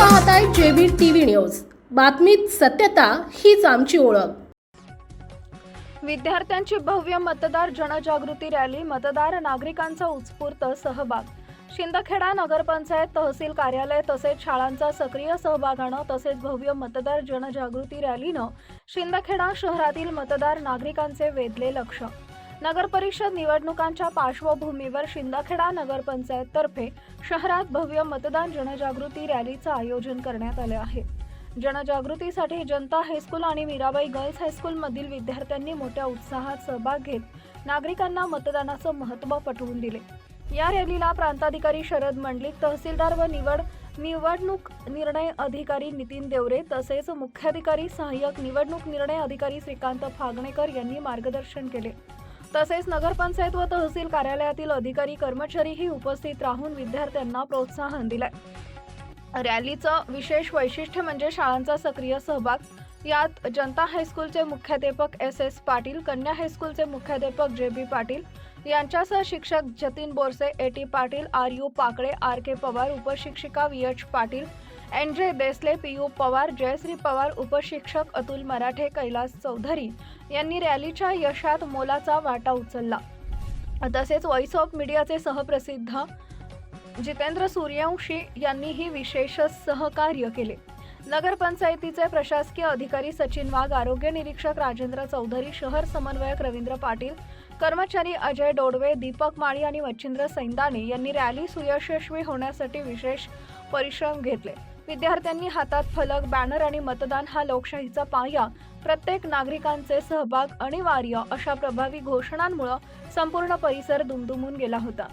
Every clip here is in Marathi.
पाहताय जेबी टीव्ही न्यूज. बातमीत सत्यता हीच आमची ओळख. विद्यार्थ्यांची भव्य मतदार जनजागृती रॅली मतदार नागरिकांचा उत्स्फूर्त सहभाग. शिंदखेडा नगरपंचायत तहसील कार्यालय तसेच शाळांचा सक्रिय सहभागानं तसेच भव्य मतदार जनजागृती रॅलीनं शिंदखेडा शहरातील मतदार नागरिकांचे वेधले लक्ष. नगरपरिषद निवडणुकांच्या पार्श्वभूमीवर शिंदखेडा नगरपंचायततर्फे शहरात भव्य मतदान जनजागृती रॅलीचं आयोजन करण्यात आलं आहे. जनजागृतीसाठी जनता हायस्कूल आणि मीराबाई गर्ल्स हायस्कूलमधील विद्यार्थ्यांनी मोठ्या उत्साहात सहभाग घेत नागरिकांना मतदानाचं महत्त्व पटवून दिले. या रॅलीला प्रांताधिकारी शरद मंडलिक तहसीलदार व निवड निवडणूक निर्णय अधिकारी नितीन देवरे तसेच मुख्याधिकारी सहाय्यक निवडणूक निर्णय अधिकारी श्रीकांत फागणेकर यांनी मार्गदर्शन केले. तसेच नगरपंचायत व तहसील कार्यालयातील अधिकारी कर्मचारीही उपस्थित राहून विद्यार्थ्यांना प्रोत्साहन दिलंय. रॅलीचं विशेष वैशिष्ट्य म्हणजे शाळांचा सक्रिय सहभाग. यात जनता हायस्कूलचे मुख्याध्यापक एस एस पाटील कन्या हायस्कूलचे मुख्याध्यापक जे बी पाटील यांच्यासह शिक्षक Jatin Borse A T Patil R U Pakale R K Pawar उपशिक्षिका V H Patil N J Besale P U Pawar Jayashree Pawar उपशिक्षक Atul Marathe Kailas Chaudhari यांनी रॅलीच्या यशात मोलाचा वाटा उचलला. तसेच व्हॉइस ऑफ मीडियाचे सहप्रसिद्ध जितेंद्र सूर्यवंशी यांनीही विशेष सहकार्य केले. नगरपंचायतीचे प्रशासकीय अधिकारी सचिन वाघ आरोग्य निरीक्षक राजेंद्र चौधरी शहर समन्वयक रवींद्र पाटील कर्मचारी अजय डोडवे दीपक माळी आणि मच्छिंद्र सैंदाने यांनी रॅली सुयशस्वी होण्यासाठी विशेष परिश्रम घेतले. विद्यार्थ्यांनी हातात फलक बॅनर आणि मतदान हा लोकशाहीचा पाया. प्रत्येक नागरिकांचे सहभाग अनिवार्य अशा प्रभावी घोषणांमुळे संपूर्ण परिसर दुमदुमून गेला होता.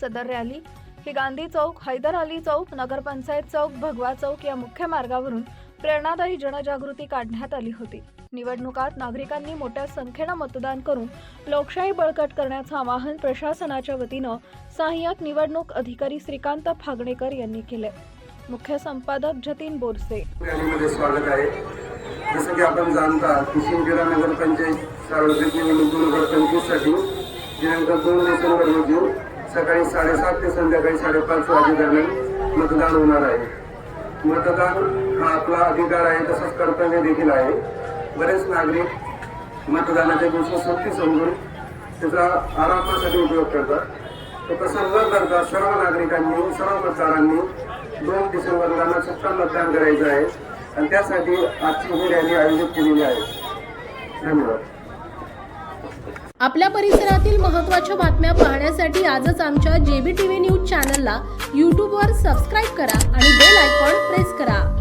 सदर रॅली ही गांधी चौक हैदर अली चौक नगरपंचायत चौक भगवा चौक या मुख्य मार्गावरून प्रेरणादायी जनजागृती काढण्यात आली होती. निवडणुकात नागरिकांनी मोठ्या संख्येनं मतदान करून लोकशाही बळकट करण्याचं आवाहन प्रशासनाच्या वतीनं सहाय्यक निवडणूक अधिकारी श्रीकांत फागणेकर यांनी केले. मुख्य संपादक जतीन बोरसे. स्वागत आहे. जसं की आपण जाणता किशनगिरा नगरपंचायत सार्वजनिक निवडणूक दोन पंचवीससाठी दिनांक दोन डिसेंबर रोजी सकाळी साडेसात ते संध्याकाळी साडेपाच वाजेदरम्यान मतदान होणार आहे. मतदान हा आपला अधिकार आहे तसंच कर्तव्य देखील आहे. बरेच नागरिक मतदानाच्या दिवशी सक्ती समजून त्याचा आरामासाठी उपयोग करतात. तर तसं न करता सर्व नागरिकांनी सर्व मतदारांनी हजार मतदान करायचं आहे. आणि त्यासाठी आजची ही रॅली आयोजित केलेली आहे. धन्यवाद. आपल्या परिसरातील महत्त्वाच्या बातम्या पाहण्यासाठी आजच आमच्या जेबी टीव्ही न्यूज चॅनलला यूट्यूबवर सबस्क्राईब करा आणि बेल आयकॉन प्रेस करा.